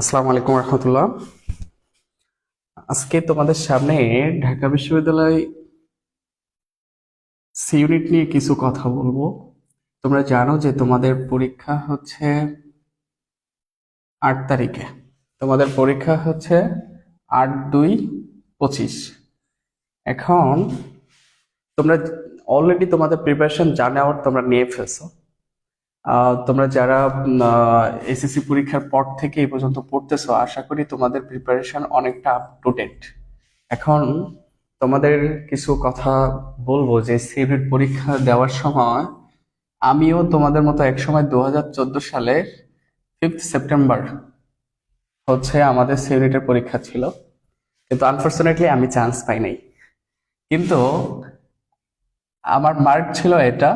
আসসালামু আলাইকুম রহমতুল্লাহ। আজকে তোমাদের সামনে ঢাকা বিশ্ববিদ্যালয় সি ইউনিট নিয়ে কিছু কথা বলব। তোমরা জানো যে তোমাদের পরীক্ষা হচ্ছে আট তারিখে। তোমাদের পরীক্ষা হচ্ছে আট দুই পঁচিশ। এখন তোমরা অলরেডি তোমাদের প্রিপারেশন যা তোমরা নিয়ে ফেলছো। তোমরা যারা এসএসসি পরীক্ষার পর থেকে এই পর্যন্ত পড়তেছো, আশা করি তোমাদের প্রিপারেশন অনেকটা আপ টু ডেট এখন তোমাদের কিছু কথা বলব যে সিভিট পরীক্ষা দেওয়ার সময় আমিও তোমাদের মতো একসময় দু হাজার চোদ্দ সালের ফিফথ সেপ্টেম্বর হচ্ছে আমাদের সিভিটের পরীক্ষা ছিল। কিন্তু আনফর্চুনেটলি আমি চান্স পাই নাই। কিন্তু আমার মার্ক ছিল এটা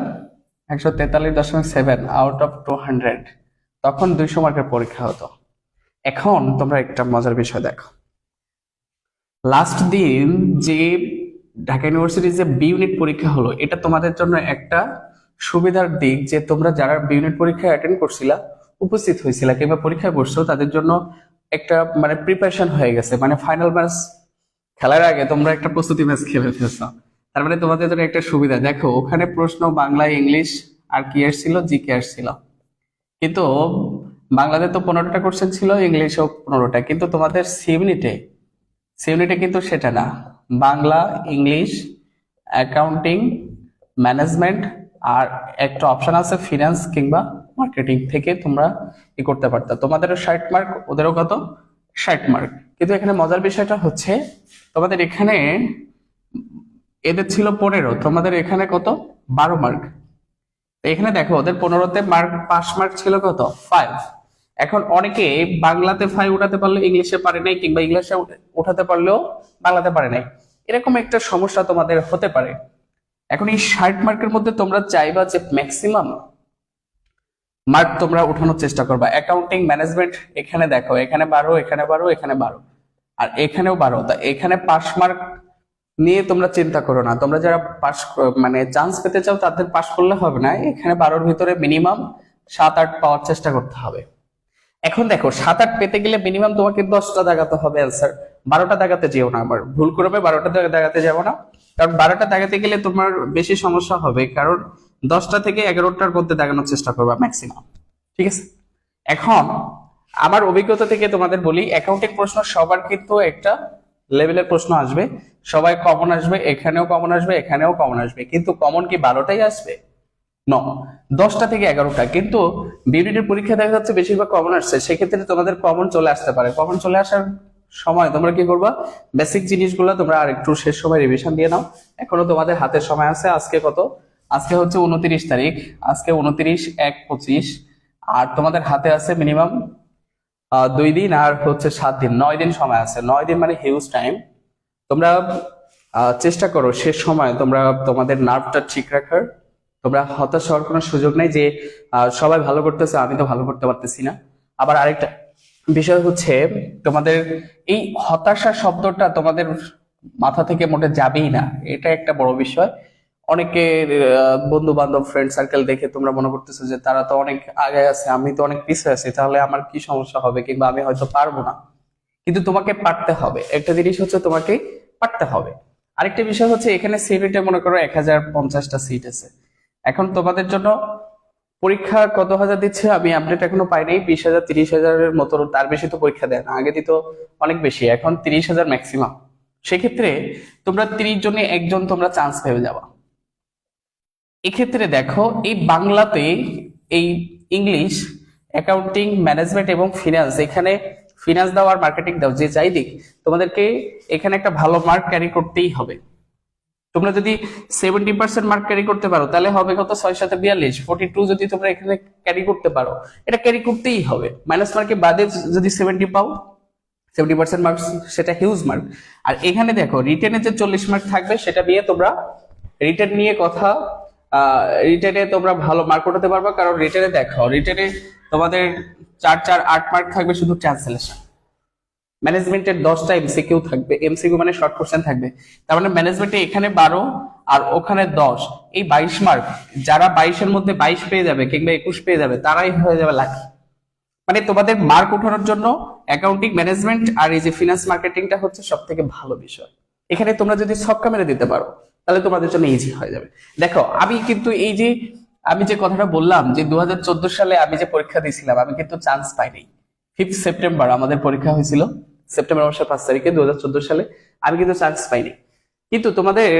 একশো তেতাল্লিশ দশমিক seven out of two hundred তখন দুইশো মার্কের পরীক্ষা হতো। এখন তোমরা একটা মজার বিষয় দেখো। লাস্ট দিন যে ঢাকা ইউনিভার্সিটির যে বি ইউনিট পরীক্ষা হলো, এটা তোমাদের জন্য একটা সুবিধার দিক যে তোমরা যারা বি ইউনিট পরীক্ষা অ্যাটেন্ড করছিলা, উপস্থিত হয়েছিলা কিংবা পরীক্ষায় বসছো তাদের জন্য একটা মানে প্রিপারেশন হয়ে গেছে। মানে ফাইনাল ম্যাচ খেলার আগে তোমরা একটা প্রস্তুতি ম্যাচ খেলে ফেলছো। তার মানে তোমাদের জন্য একটা সুবিধা। দেখো, ওখানে প্রশ্ন বাংলা, ইংলিশ আর কি ছিল? জি, কে ছিল। কিন্তু বাংলাতে তো পনেরোটা কোশ্চেন ছিল, ইংলিশেও পনেরোটা। কিন্তু তোমাদের সি ইউনিটে সি ইউনিটে কিন্তু সেটা না। বাংলা, ইংলিশ অ্যাকাউন্টিং ম্যানেজমেন্ট আর একটা অপশান আছে ফিনান্স কিংবা মার্কেটিং থেকে তোমরা ই করতে পারতা। তোমাদেরও ষাট মার্ক ওদেরও কত? ষাট মার্ক কিন্তু এখানে মজার বিষয়টা হচ্ছে, তোমাদের এখানে এদের ছিল পনেরো, তোমাদের এখানে কত? বারো মার্ক এখানে দেখো, ওদের পনেরোতে মার্ক পাস মার্ক ছিল কত? ফাইভ এখন অনেকে বাংলাতে ফাইভ উঠাতে পারলে ইংলিশে পারে নাই, কিংবা ইংলিশে উঠাতে পারলেও বাংলাতে পারে নাই। এরকম একটা সমস্যা তোমাদের হতে পারে। এখন এই ষাট মার্কের মধ্যে তোমরা চাইবা যে ম্যাক্সিমাম মার্ক তোমরা উঠানোর চেষ্টা করবা। অ্যাকাউন্টিং ম্যানেজমেন্ট এখানে দেখো, এখানে বারো এখানে বারো এখানে বারো। আর এখানেও বারো। তা এখানে পাস মার্ক নিয়ে তোমরা চিন্তা করো না। তোমরা যারা পাস মানে চান্স পেতে চাও, তাদের পাস করলে হবে না। এখানে বারোর ভিতরে মিনিমাম সাত, আট পাওয়ার চেষ্টা করতে হবে। এখন দেখো, সাত, আট পেতে গেলে মিনিমাম তোমাকে দশটা দাগাতে হবে অ্যান্সার বারোটা দাগাতে যেও না আমার ভুল করবে, বারোটা দাগাতে যাব না। কারণ বারোটা দাগাতে গেলে তোমার বেশি সমস্যা হবে। কারণ দশটা থেকে এগারোটার মধ্যে দাগানোর চেষ্টা করবা ম্যাক্সিমাম ঠিক আছে? এখন আমার অভিজ্ঞতা থেকে তোমাদের বলি অ্যাকাউন্টিং প্রশ্ন সবার কিন্তু একটা লেভেলের প্রশ্ন আসবে। সবাই কমন আসবে, এখানেও কমন আসবে, এখানেও কমন আসবে। কিন্তু কমন কি বারোটাই আসবে? ন দশটা থেকে এগারোটা। কিন্তু বিউনিটের পরীক্ষা দেখা যাচ্ছে বেশিরভাগ কমন আসছে। সেক্ষেত্রে তোমাদের কমন চলে আসতে পারে। কমন চলে আসার সময় তোমরা কি করবা? বেসিক জিনিসগুলো তোমরা আর একটু শেষ সময় রিভিশন দিয়ে নাও। এখনও তোমাদের হাতে সময় আছে। আজকে কত? আজকে হচ্ছে উনত্রিশ তারিখ। আজকে উনত্রিশ, এক, পঁচিশ। আর তোমাদের হাতে আছে মিনিমাম দুই দিন আর হচ্ছে সাত দিন। নয় দিন সময় আছে। নয় দিন মানে হিউজ টাইম তোমরা চেষ্টা করো শেষ সময় তোমরা তোমাদের নার্ভটা ঠিক রাখার। তোমরা হতাশ হওয়ার কোনো সুযোগ নেই যে সবাই ভালো করতেছে, আমি তো ভালো করতে পারতেছি না। আবার আরেকটা বিষয় হচ্ছে, তোমাদের এই হতাশা শব্দটা তোমাদের মাথা থেকে মোটে যাবেই না। এটা একটা বড় বিষয়। অনেকে বন্ধু বান্ধব ফ্রেন্ড সার্কেল দেখে তোমরা মনে করতেছো যে, তারা তো অনেক আগে আছে, আমি তো অনেক পিছিয়ে আছি, তাহলে আমার কি সমস্যা হবে? কিংবা আমি হয়তো পারব না। কিন্তু তোমাকে পারতে হবে। একটা জিনিস হচ্ছে তোমাকে পারতে হবে। আরেকটা বিষয় হচ্ছে, এখানে সিটে মনে করো এক হাজার পঞ্চাশটা সিট আছে। এখন তোমাদের জন্য পরীক্ষা কত হাজার দিচ্ছে? আমি আপডেট এখনও পাইনি। বিশ হাজার, তিরিশ হাজারের মতো, তার বেশি তো পরীক্ষা দেয় না। আগে দিত অনেক বেশি, এখন তিরিশ হাজার ম্যাক্সিমাম সেক্ষেত্রে তোমরা তিরিশ জনে একজন তোমরা চান্স পেয়ে যাবা। এক্ষেত্রে দেখো, এই বাংলাতে এই ইংলিশ অ্যাকাউন্টিং ম্যানেজমেন্ট এবং ফিনান্স এখানে ফিনান্স দাও আর মার্কেটিং দাও, যে যাই দিক, তোমাদেরকে এখানে একটা ভালো মার্ক ক্যারি করতেই হবে। তোমরা যদি সেভেন্টি পার্সেন্ট মার্ক ক্যারি করতে পারো, তাহলে হবে কত? ছয় সাথে বিয়াল্লিশ ফোর্টি টু যদি তোমরা এখানে ক্যারি করতে পারো, এটা ক্যারি করতেই হবে। মাইনাস মার্কে বাদে যদি সেভেন্টি পাও সেভেন্টি পার্সেন্ট মার্কস সেটা হিউজ মার্ক আর এখানে দেখো রিটেনে যে চল্লিশ মার্ক থাকবে, সেটা নিয়ে তোমরা রিটেন নিয়ে কথা রিটেনে তোমরা ভালো মার্ক উঠাতে পারবে। কারণ রিটেনে দেখো রিটেনে তোমাদের চার চার, আট মার্ক থাকবে শুধু ট্রান্সলেশন ম্যানেজমেন্টের দশটা এমসিকিউ থাকবে। এমসিকিউ মানে শর্ট কোশ্চেন থাকবে। তার মানে ম্যানেজমেন্টে এখানে বারো আর ওখানে দশ। এই বাইশ মার্ক যারা বাইশের মধ্যে বাইশ পেয়ে যাবে কিংবা একুশ পেয়ে যাবে, তারাই হয়ে যাবে লাকি মানে তোমাদের মার্ক ওঠানোর জন্য অ্যাকাউন্টিং ম্যানেজমেন্ট আর এই যে ফিনান্স মার্কেটিংটা হচ্ছে সব থেকে ভালো বিষয়। এখানে তোমরা যদি ছক্কা মেরে দিতে পারো, তাহলে তোমাদের জন্য ইজি হয়ে যাবে। দেখো, আমি কিন্তু এই যে আমি যে কথাটা বললাম যে দু হাজার চোদ্দ সালে আমি যে পরীক্ষা দিয়েছিলাম, আমি কিন্তু চান্স পাইনি। ফিফথ সেপ্টেম্বর আমাদের পরীক্ষা হয়েছিল সেপ্টেম্বর মাসের পাঁচ তারিখে দু হাজার চোদ্দ সালে। আমি কিন্তু চান্স পাইনি। কিন্তু তোমাদের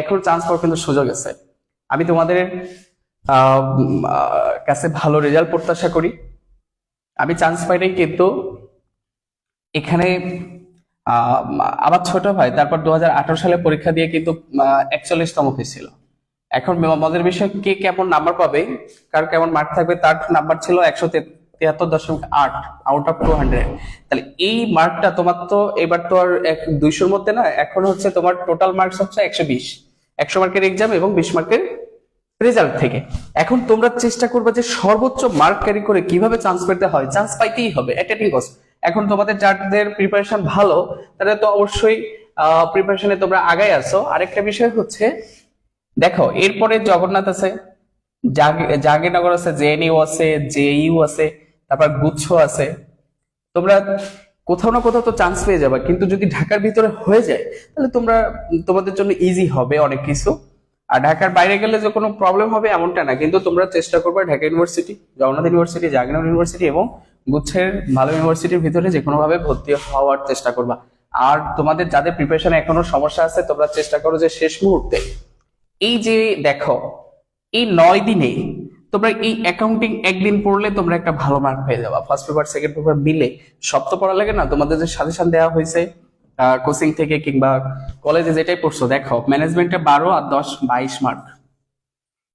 এখন চান্স পাওয়ার কিন্তু সুযোগ আছে। আমি তোমাদের কাছে ভালো রেজাল্ট প্রত্যাশা করি। আমি চান্স পাইনি কিন্তু এখানে আমার ছোট ভাই, তারপর দু হাজার আঠারো সালে পরীক্ষা দিয়ে কিন্তু একচল্লিশতম হয়েছিল। এখন মজার বিষয় কে কেমন নাম্বার পাবে? কার কেমন মার্ক থাকবে? তার নাম্বার ছিল একশো তিয়াত্তর দশমিক আট আউট অফ টু হান্ড্রেড তাহলে এই মার্কটা তোমার তো এবার তো আর এক দুইশোর মধ্যে না, এখন হচ্ছে তোমার টোটাল মার্কস হচ্ছে একশো বিশ। একশো মার্কের এক্সাম এবং বিশ মার্কের রেজাল্ট থেকে। এখন তোমরা চেষ্টা করবে যে সর্বোচ্চ মার্ক ক্যারি করে কীভাবে চান্স পেতে হয়। চান্স পাইতেই হবে কস্ট এখন তোমাদের যাদের প্রিপারেশন ভালো, তাদের তো অবশ্যই প্রিপারেশনে তোমরা আগাই আছো আরেকটা বিষয় হচ্ছে দেখো, এরপরে জগন্নাথ আছে জাহাঙ্গীর- জাহাঙ্গীরনগর আছে জেএনইউ আছে জেইউ আছে, তারপর গুচ্ছ আছে। তোমরা কোথাও না কোথাও তো চান্স পেয়ে যাবে, কিন্তু যদি ঢাকার ভিতরে হয়ে যায়, তাহলে তোমরা, তোমাদের জন্য ইজি হবে অনেক কিছু। আর ঢাকার বাইরে গেলে যে কোনো প্রবলেম হবে এমনটা না, কিন্তু তোমরা চেষ্টা করবে Dhaka university Jagannath university Jahangirnagar university এবং গুচ্ছের ভালো ইউনিভার্সিটির ভিতরে যে কোনো ভাবে ভর্তি হওয়ার চেষ্টা করবা। আর তোমাদের যাদের প্রিপারেশন এখনও সমস্যা আছে, তোমরা চেষ্টা করো যে শেষ মুহূর্তে এই যে দেখো, এই নয় দিনে তোমরা এই অ্যাকাউন্টিং একদিন পড়লে তোমরা একটা ভালো মার্ক পেয়ে যাবা। ফার্স্ট পেপার সেকেন্ড পেপার মিলে সব তো পড়া লাগে না? তোমাদের যে সাজেশন দেওয়া হয়েছে কোচিং থেকে কিংবা কলেজে যেটাই পড়ছো, দেখো ম্যানেজমেন্টে বারো আর দশ, বাইশ মার্ক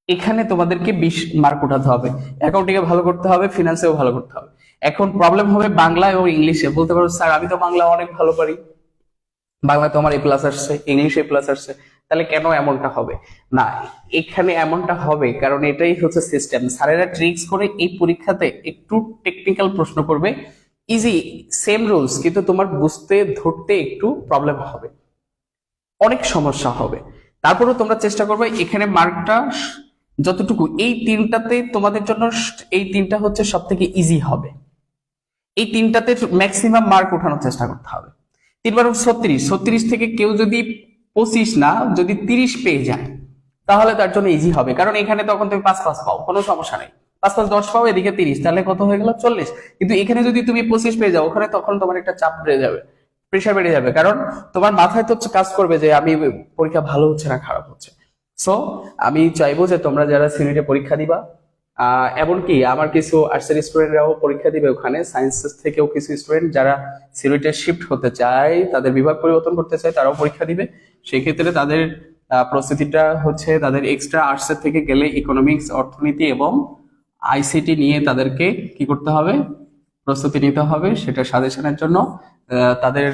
এখানে তোমাদেরকে বিশ মার্ক উঠাতে হবে। অ্যাকাউন্টিং এ ভালো করতে হবে ফিনান্সেও ভালো করতে হবে। এখন প্রবলেম হবে বাংলা এবং ইংলিশে। বলতে পারো, স্যার, আমি তো বাংলা অনেক ভালো পারি। বাংলা তো আমার এ প্লাস আসছে ইংলিশে এ প্লাস আসছে। তাহলে কেন এমনটা হবে? না, এখানে এমনটা হবে কারণ এটাই হচ্ছে সিস্টেম স্যারেরা ট্রিক্স করে এই পরীক্ষাতে একটু টেকনিক্যাল প্রশ্ন করবে। ইজি সেম রুলস কিন্তু তোমার বুঝতে, ধরতে একটু প্রবলেম হবে। অনেক সমস্যা হবে। তারপরেও তোমরা চেষ্টা করবে, এখানে মার্কটা যতটুকু, এই তিনটাতে তোমাদের জন্য এই তিনটা হচ্ছে সব থেকে ইজি হবে। এই তিনটাতে ম্যাক্সিমাম মার্ক ওঠানোর চেষ্টা করতে হবে। তিনবার ছত্রিশ। ছত্রিশ থেকে কেউ যদি পঁচিশ না, যদি তিরিশ পেয়ে যায় তাহলে তার জন্য ইজি হবে। কারণ এখানে তখন তুমি পাঁচ পাঁচ পাও, কোনো সমস্যা নেই। পাঁচ পাঁচ দশ পাও, এদিকে তিরিশ, তাহলে কত হয়ে গেল চল্লিশ? কিন্তু এখানে যদি তুমি পঁচিশ পেয়ে যাও, ওখানে তখন তোমার একটা চাপ বেড়ে যাবে প্রেশার বেড়ে যাবে। কারণ তোমার মাথায় তো কাজ করবে যে, আমি পরীক্ষা ভালো হচ্ছে না খারাপ হচ্ছে। সো আমি চাইব যে তোমরা যারা সিনিটে পরীক্ষা দিবা এমনকি আমার কিছু আর্টসের স্টুডেন্টরাও পরীক্ষা দিবে ওখানে সায়েন্স থেকেও কিছু স্টুডেন্ট যারা সিলেটে শিফট হতে চায়, তাদের বিভাগ পরিবর্তন করতে চায়, তারাও পরীক্ষা দিবে। সেই ক্ষেত্রে তাদের প্রস্তুতিটা হচ্ছে তাদের এক্সট্রা আর্টসের থেকে গেলে ইকোনমিক্স অর্থনীতি এবং আইসিটি নিয়ে তাদেরকে কি করতে হবে? প্রস্তুতি নিতে হবে, সেটা সাজেশনের জন্য তাদের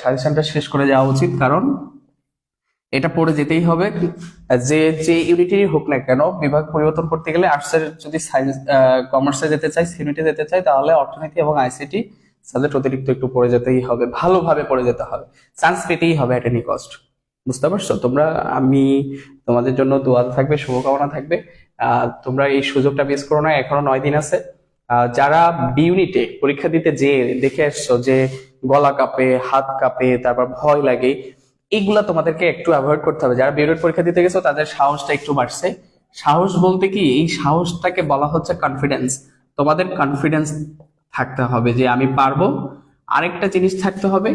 সাজেশনটা শেষ করে যাওয়া উচিত। কারণ এটা পড়ে যেতেই হবে। যে যে ইউনিটেরই হোক না কেন, বিভাগ পরিবর্তন করতে গেলে আর্টসের যদি সায়েন্স কমার্সে যেতে চাই সিউনিটে যেতে চাই, তাহলে অর্থনীতি এবং আইসিটি সাবজেক্ট অতিরিক্ত একটু পড়ে যেতেই হবে, ভালোভাবে পড়ে যেতে হবে। চান্স পেতেই হবে এট এনি কস্ট বুঝতে পারছ? তোমরা, আমি তোমাদের জন্য দোয়া থাকবে, শুভকামনা থাকবে। তোমরা এই সুযোগটা মিস করো না, এখনও নয় দিন আছে। যারা বি ইউনিটে পরীক্ষা দিতে যে দেখে আসছো যে গলা কাঁপে, হাত কাঁপে, তারপর ভয় লাগে এইগুলা তোমাদেরকে একটু অ্যাভয়েড করতে হবে। যারা বিএড পরীক্ষা দিতে গেছো, তাদের সাহসটা একটু বাড়ছে। সাহস বলতে কি, এই সাহসটাকে বলা হচ্ছে কনফিডেন্স তোমাদের কনফিডেন্স থাকতে হবে যে আমি পারব। আরেকটা জিনিস থাকতে হবে,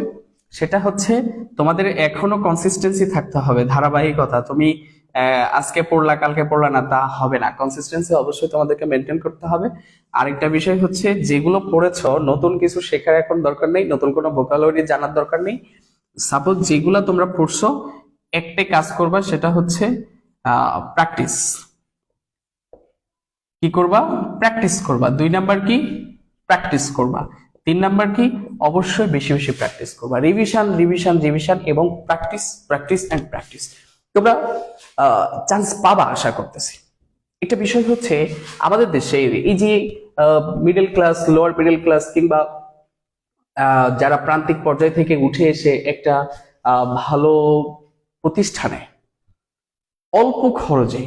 সেটা হচ্ছে তোমাদের এখনও কনসিস্টেন্সি থাকতে হবে, ধারাবাহিকতা। তুমি আজকে পড়লা, কালকে পড়লা না, তা হবে না। কনসিস্টেন্সি অবশ্যই তোমাদেরকে মেনটেন করতে হবে। আরেকটা বিষয় হচ্ছে, যেগুলো পড়েছ, নতুন কিছু শেখার এখন দরকার নেই, নতুন কোনো ভোকাবুলারি জানার দরকার নেই। সাপোজ যেগুলা তোমরা পড়ছো, একটাই কাজ করবা, সেটা হচ্ছে প্র্যাকটিস কি করবা? প্র্যাকটিস করবা। দুই নাম্বার কি? প্র্যাকটিস করবা। তিন নাম্বার কি? অবশ্যই বেশি বেশি প্র্যাকটিস করবা। রিভিশন রিভিশন রিভিশন এবং প্র্যাকটিস প্র্যাকটিস এন্ড প্র্যাকটিস তোমরা চান্স পাবা আশা করতেছি। একটা বিষয় হচ্ছে, আমাদের দেশে এই যে middle class lower middle class কিংবা যারা প্রান্তিক পর্যায় থেকে উঠে এসে একটা ভালো প্রতিষ্ঠানে অল্প খরচে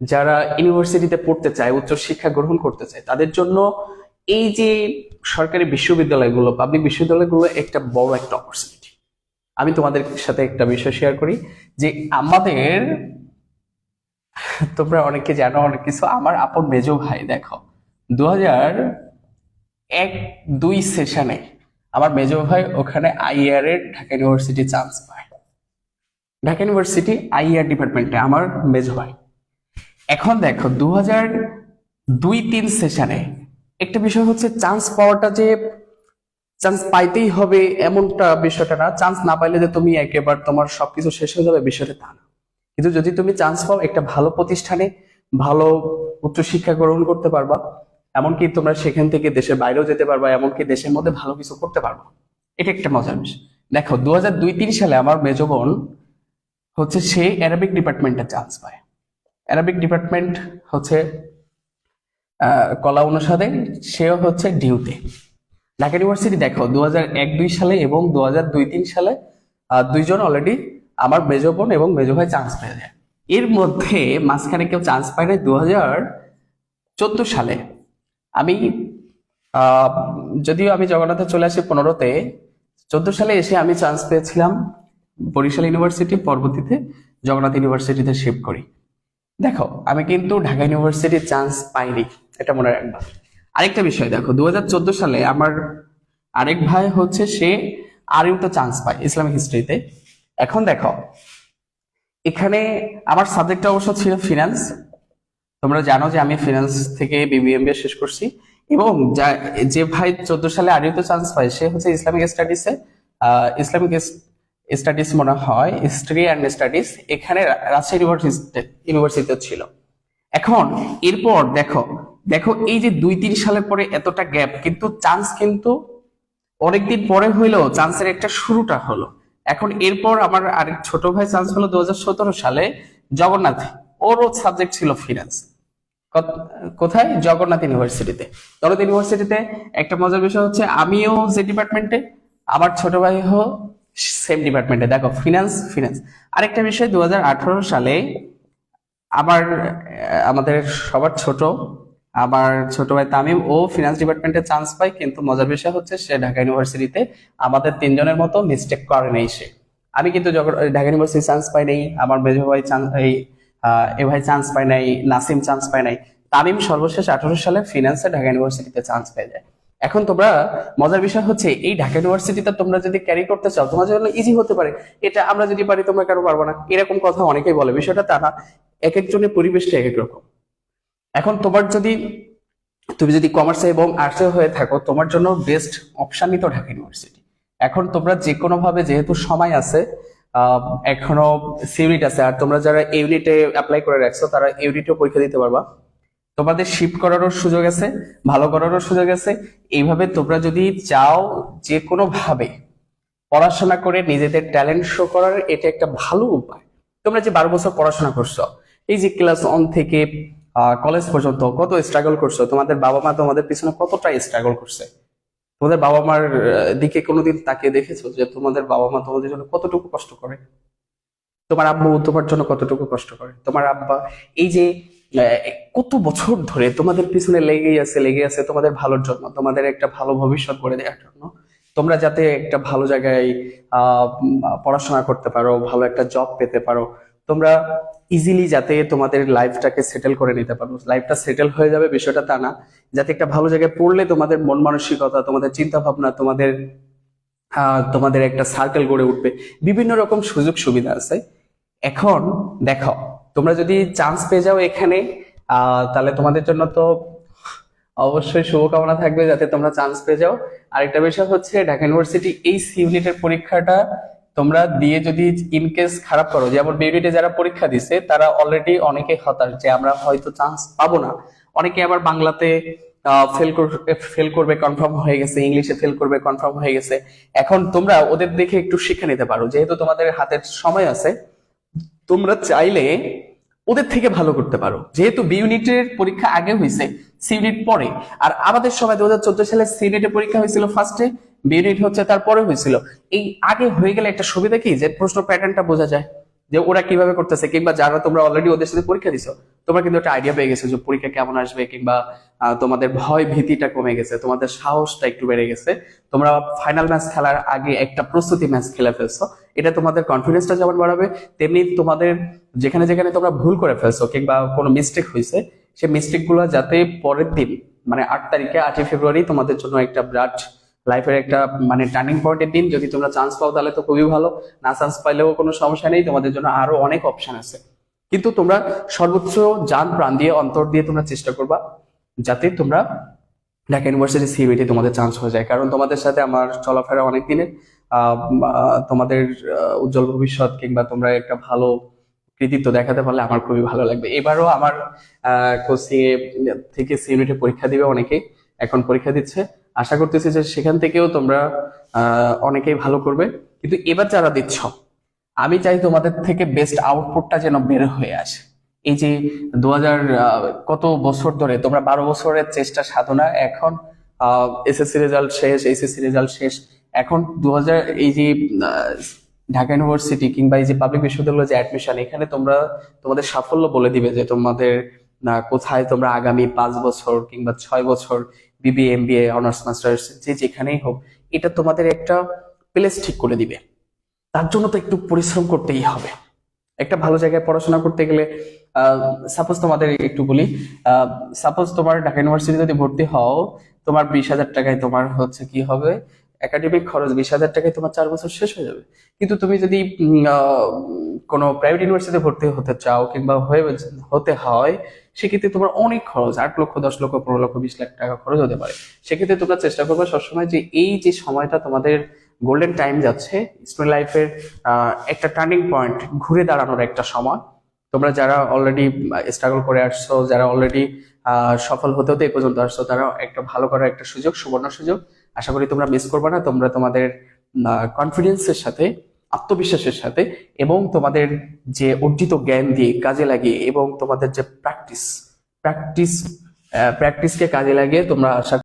যারা ইউনিভার্সিটিতে পড়তে চায় উচ্চ শিক্ষা গ্রহণ করতে চায়, তাদের জন্য এই যে সরকারি বিশ্ববিদ্যালয়গুলো পাবলিক বিশ্ববিদ্যালয়গুলো একটা বড় একটা অপরচুনিটি আমি তোমাদের সাথে একটা বিষয় শেয়ার করি যে আমাদের, তোমরা অনেকে জানো, অনেক কিছু, আমার আপন মেজো ভাই, দেখো দু হাজার এক দুই সেশনে আমার মেজো ভাই ওখানে আইআর এর ঢাকা ইউনিভার্সিটি চান্স পায়। ঢাকা ইউনিভার্সিটি আইআর ডিপার্টমেন্টে আমার মেজো ভাই। এখন দেখো দু হাজার দুই তিন সেশনে একটা বিষয় হচ্ছে চান্স পাওয়াটা যে চান্স পাইতেই হবে এমনটা বিষয়টা না। চান্স না পাইলে যে তুমি একেবারে তোমার সবকিছু শেষ হয়ে যাবে বিষয়টা তা না। কিন্তু যদি তুমি চান্স পাও একটা ভালো প্রতিষ্ঠানে ভালো উচ্চশিক্ষা গ্রহণ করতে পারবা এমনকি তোমরা সেখান থেকে দেশের বাইরেও যেতে পারবা, এমনকি দেশের মধ্যে ভালো কিছু করতে পারবা। এটা একটা মজার বিষয়। দেখো দু হাজার দুই তিন সালে আমার মেজো বোন হচ্ছে সে অ্যারাবিক ডিপার্টমেন্টে চান্স পায়। অ্যারাবিক ডিপার্টমেন্ট হচ্ছে কলা অনুসারে সেও হচ্ছে ডিউতে ঢাকা ইউনিভার্সিটি দেখো দু হাজার এক দুই সালে এবং দু হাজার দুই তিন সালে দুইজন অলরেডি আমার মেজো বোন এবং মেজো ভাই চান্স পেয়ে যায়। এর মধ্যে মাঝখানে কেউ চান্স পায় না দু হাজার চোদ্দ সালে। আমি যদিও আমি জগন্নাথে চলে আসি পনেরোতে, চোদ্দ সালে এসে আমি চান্স পেয়েছিলাম বরিশাল ইউনিভার্সিটি পরবর্তীতে জগন্নাথ ইউনিভার্সিটিতে শিফট করি। দেখো, আমি কিন্তু ঢাকা ইউনিভার্সিটির চান্স পাইনি, এটা মনে রাখবা। আরেকটা বিষয় দেখো দু হাজার চোদ্দ সালে আমার আরেক ভাই হচ্ছে সে আর আরিউতে চান্স পায় ইসলামিক হিস্ট্রিতে এখন দেখো, এখানে আমার সাবজেক্টটা অবশ্য ছিল ফিনান্স তোমরা জানো যে আমি ফিনান্স থেকে বিবিএমবিএ শেষ করছি এবং যে ভাই চোদ্দ সালে আরিউতে চান্স পায়, সে হচ্ছে ইসলামিক স্টাডিজে ইসলামিক স্টাডিজ মনে হয় হিস্ট্রি অ্যান্ড স্টাডিজ এখানে রাজশাহী ইউনিভার্সিটি ইউনিভার্সিটিতে ছিল। এখন, এরপর দেখো দেখো এই যে দুই তিন সালের পরে এতটা গ্যাপ কিন্তু চান্স কিন্তু অনেকদিন পরে হইলেও চান্সের একটা শুরুটা হলো। এখন এরপর আমার আরেক ছোট ভাই চান্স হলো দু হাজার সতেরো সালে, জগন্নাথ। ওরও সাবজেক্ট ছিল ফিনান্স কোথায়? জগন্নাথ ইউনিভার্সিটিতে জগন্নাথ ইউনিভার্সিটিতে একটা মজার বিষয় হচ্ছে, আমিও যে ডিপার্টমেন্টে আমার ছোট ভাই হো সেম ডিপার্টমেন্টে দেখো ফিনান্স ফিনান্স আরেকটা বিষয়, দুহাজার আঠারো সালে আমার আমাদের সবার ছোট, আমার ছোট ভাই তামিম, ও ফিনান্স ডিপার্টমেন্টে চান্স পায়, কিন্তু মজার বিষয় হচ্ছে, সে ঢাকা ইউনিভার্সিটিতে আমাদের তিনজনের মতো মিস্টেক করে নেই সে। আমি কিন্তু ঢাকা ইউনিভার্সিটি চান্স পাই নাই, আমার মেজো ভাই চান্স এই এ ভাই চান্স পায় নাই, নাসিম চান্স পায় নাই। তামিম সর্বশেষ আঠারো সালে ফিনান্সে ঢাকা ইউনিভার্সিটিতে চান্স পেয়ে যায়। এখন তোমরা মজার বিষয় হচ্ছে, এই ঢাকা ইউনিভার্সিটিতে তোমরা যদি ক্যারি করতে চাও, তোমার জন্য ইজি হতে পারে। এটা আমরা যদি পারি, তোমরা কেন পারব না। এরকম কথা অনেকেই বলে। বিষয়টা তা না, এক একজনের পরিবেশটা এক এক রকম। এখন তোমার যদি, তুমি যদি কমার্সে এবং আর্টসে হয়ে থাকো, তোমার জন্য বেস্ট অপশনই তো ঢাকা ইউনিভার্সিটি এখন তোমরা যে কোনো ভাবে যেহেতু সময় আছে এখনও সিউনিট আছে। আর তোমরা যারা ইউনিটে অ্যাপ্লাই করে রাখছো, তারা ইউনিটেও পরীক্ষা দিতে পারবা। তোমাদের শিফট করারও সুযোগ আছে, ভালো করারও সুযোগ আছে। এইভাবে তোমরা যদি চাও যে কোনো ভাবে পড়াশোনা করে নিজেদের ট্যালেন্ট শো করার, এটা একটা ভালো উপায়। তোমরা যে বারো বছর পড়াশোনা করছ, এই যে ক্লাস ওয়ান থেকে কলেজ পর্যন্ত কত স্ট্রাগল করছ, তোমাদের বাবা মা তোমাদের পিছনে কতটা স্ট্রাগল করছে তোমাদের বাবা মার দিকে কোনোদিন তাকিয়ে দেখেছ যে তোমাদের বাবা মা তোমাদের জন্য কতটুকু কষ্ট করে? তোমার আব্বু তোমার জন্য কতটুকু কষ্ট করে? তোমার আব্বা, এই যে কত বছর ধরে তোমাদের পিছনে লেগেই আছে লেগে আছে তোমাদের ভালোর জন্য, তোমাদের একটা ভালো ভবিষ্যৎ করে দেওয়ার জন্য। তোমরা যাতে একটা ভালো জায়গায় পড়াশোনা করতে পারো, ভালো একটা জব পেতে পারো তোমরা ইজিলি যাতে তোমাদের লাইফটাকে সেটেল করে নিতে পারো। লাইফটা সেটেল হয়ে যাবে, বিষয়টা তা না। যাতে একটা ভালো জায়গায় পড়লে তোমাদের মন মানসিকতা, তোমাদের চিন্তা ভাবনা তোমাদের তোমাদের একটা সার্কেল গড়ে উঠবে। বিভিন্ন রকম সুযোগ সুবিধা আছে। এখন দেখো, তোমরা যদি চান্স পেয়ে যাও এখানে তাহলে তোমাদের জন্য তো অবশ্যই শুভকামনা থাকবে যাতে তোমরা চান্স পেয়ে যাও। আরেকটা বিষয় হচ্ছে ঢাকা ইউনিভার্সিটি এই সি ইউনিটের পরীক্ষাটা তোমরা দিয়ে যদি ইন কেস খারাপ করো, যেমন বিউনিটে যারা পরীক্ষা দিছে, তারা অলরেডি অনেকে হতাশ যে আমরা হয়তো চান্স পাবো না। অনেকে আবার বাংলাতে ফেল ফেল করবে কনফার্ম হয়ে গেছে, ইংলিশে ফেল করবে কনফার্ম হয়ে গেছে। এখন তোমরা ওদের দেখে একটু শিক্ষা নিতে পারো, যেহেতু তোমাদের হাতের সময় আছে, তোমরা চাইলে ওদের থেকে ভালো করতে পারো। যেহেতু বি ইউনিটের পরীক্ষা আগে হয়েছে সি ইউনিট পরে। আর আমাদের সময় দু হাজার চোদ্দ সালে সি ইউনিটের পরীক্ষা হয়েছিল ফার্স্টে বি ইউনিট হচ্ছে তারপরে হয়েছিল। এই আগে হয়ে গেলে একটা সুবিধা কি? যে প্রশ্ন প্যাটার্নটা বোঝা যায়। যে ওরা কীভাবে করতেছে, কিংবা যারা তোমরা অলরেডি ওদের সাথে পরীক্ষা দিছো, তোমরা কিন্তু একটা আইডিয়া পেয়ে গেছো যে পরীক্ষা কেমন আসবে, কিংবা তোমাদের ভয় ভীতিটা কমে গেছে, তোমাদের সাহসটা একটু বেড়ে গেছে। তোমরা ফাইনাল ম্যাচ খেলার আগে একটা প্রস্তুতি ম্যাচ খেলে ফেলছো। এটা তোমাদের কনফিডেন্সটা যেমন বাড়াবে, তেমনি তোমাদের যেখানে যেখানে তোমরা ভুল করে ফেলছো, কিংবা কোনো মিস্টেক হয়েছে, সেই মিস্টেকগুলো যাতে পরের দিন মানে আট তারিখে আটই ফেব্রুয়ারি তোমাদের জন্য একটা বিরাট লাইফের একটা মানে টার্নিং পয়েন্টের দিন। যদি তোমরা চান্স পাও, তাহলে তো খুবই ভালো। না চান্স পাইলেও কোনো সমস্যা নেই। তোমাদের জন্য আরও অনেক অপশন আছে। কিন্তু তোমরা সর্বোচ্চ যান প্রাণ দিয়ে, অন্তর দিয়ে তোমরা চেষ্টা করবা, যাতে তোমরা ঢাকা ইউনিভার্সিটি সিবিটি তোমাদের চান্স হয়ে যায়। কারণ তোমাদের সাথে আমার চলাফেরা অনেক দিনের। তোমাদের উজ্জ্বল ভবিষ্যৎ কিংবা তোমরা একটা ভালো কৃতিত্ব দেখাতে পারলে আমার খুবই ভালো লাগবে। এবারও আমার কোচিং থেকে সিবিটি পরীক্ষা দিবে অনেকেই। এখন পরীক্ষা দিচ্ছে। আশা করতেছি যে সেখান থেকেও তোমরা অনেকেই ভালো করবে। কিন্তু এবার যারা দিচ্ছ, আমি চাই তোমাদের থেকে বেস্ট আউটপুটটা যেন বের হয়ে আসে। এই যে দু কত বছর ধরে, তোমরা বারো বছরের চেষ্টা সাধনা, এখন এসএসসি রেজাল্ট শেষ এইচএসসি রেজাল্ট শেষ। এখন দু হাজার এই যে ঢাকা ইউনিভার্সিটি কিংবা এই যে পাবলিক বিশ্ববিদ্যালয়ের যে অ্যাডমিশন এখানে তোমরা, তোমাদের সাফল্য বলে দিবে যে তোমাদের কোথায় তোমরা আগামী পাঁচ বছর কিংবা ছয় বছর বিবিএ এমবিএ অনার্স মাস্টার্স যে যেখানেই হোক, এটা তোমাদের একটা প্লেস ঠিক করে দিবে। তার জন্য তো একটু পরিশ্রম করতেই হবে। একটা ভালো জায়গায় পড়াশোনা করতে গেলে সাপোজ তোমাদের একটু বলি সাপোজ তোমার ঢাকা ইউনিভার্সিটি যদি ভর্তি হও, তোমার বিশ হাজার টাকায় তোমার হচ্ছে কি হবে? একাডেমিক খরচ বিশ হাজার টাকায় তোমার চার বছর শেষ হয়ে যাবে। কিন্তু তুমি যদি কোনো প্রাইভেট ইউনিভার্সিটিতে ভর্তি হতে চাও কিংবা হয়ে, হতে হয় সেক্ষেত্রে তোমার অনেক খরচ, আট লক্ষ, দশ লক্ষ, পনেরো লক্ষ, বিশ লাখ টাকা খরচ হতে পারে। সেক্ষেত্রে তোমরা চেষ্টা করবে সবসময় যে এই যে সময়টা তোমাদের গোল্ডেন টাইম যাচ্ছে স্টুডেন্ট লাইফের একটা টার্নিং পয়েন্ট ঘুরে দাঁড়ানোর একটা সময়। তোমরা যারা অলরেডি স্ট্রাগল করে আসছো, যারা অলরেডি সফল হতে হতে এই পর্যন্ত আসছো তারা একটা ভালো করার একটা সুযোগ, সুবর্ণ সুযোগ। আশা করি তোমরা মিস করবে না, তোমরা তোমাদের কনফিডেন্সের সাথে আত্মবিশ্বাসের সাথে এবং তোমাদের যে অর্জিত জ্ঞান দিয়ে কাজে লাগিয়ে এবং তোমাদের যে প্র্যাকটিস প্র্যাকটিস প্র্যাকটিসকে কাজে লাগিয়ে তোমরা আশা